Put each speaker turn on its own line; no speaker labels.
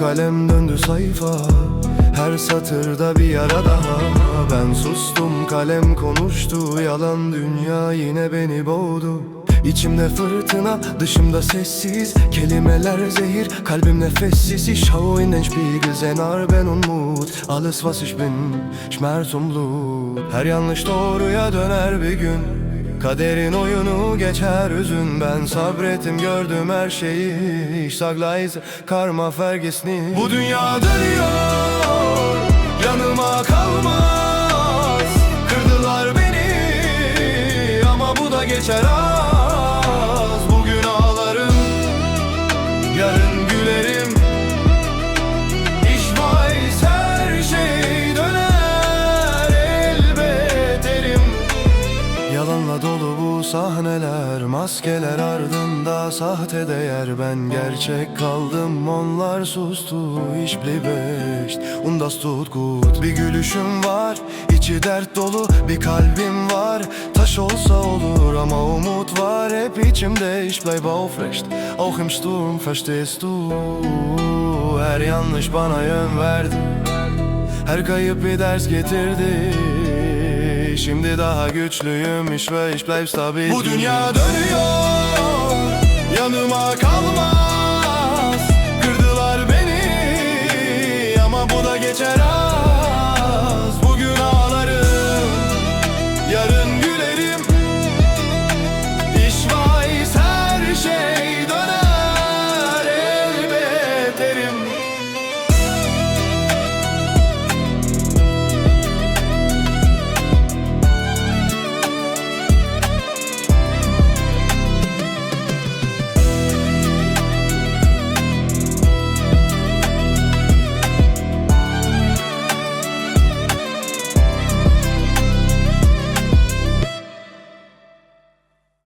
kalem döndü sayfa. Her satırda bir yara daha. Ben sustum kalem konuştu. Yalan dünya yine beni boğdu. İçimde fırtına dışımda sessiz. Kelimeler zehir kalbim nefessiz. Ich schaue in den Spiegel senar ben unmut. Alles was ich bin schmerz und Her yanlış doğruya döner bir gün Kaderin oyunu geçer üzün. Ben sabrettim gördüm her şeyi. Leise karma vergesni Bu dünya dönüyor Yanıma kalmaz. Kırdılar beni Ama bu da geçer az sahneler Maskeler ardında sahte değer. Ben gerçek kaldım onlar sustu Ich echt und das tut gut Bir gülüşüm var içi dert dolu Bir kalbim var. Taş olsa olur Ama umut var hep içimde Ich bleib aufrecht auch im Sturm verstehst du? Her yanlış bana yön verdi. Her kayıp bir ders getirdi Şimdi daha güçlüyüm iş ve iş bleib Bu dünya dönüyor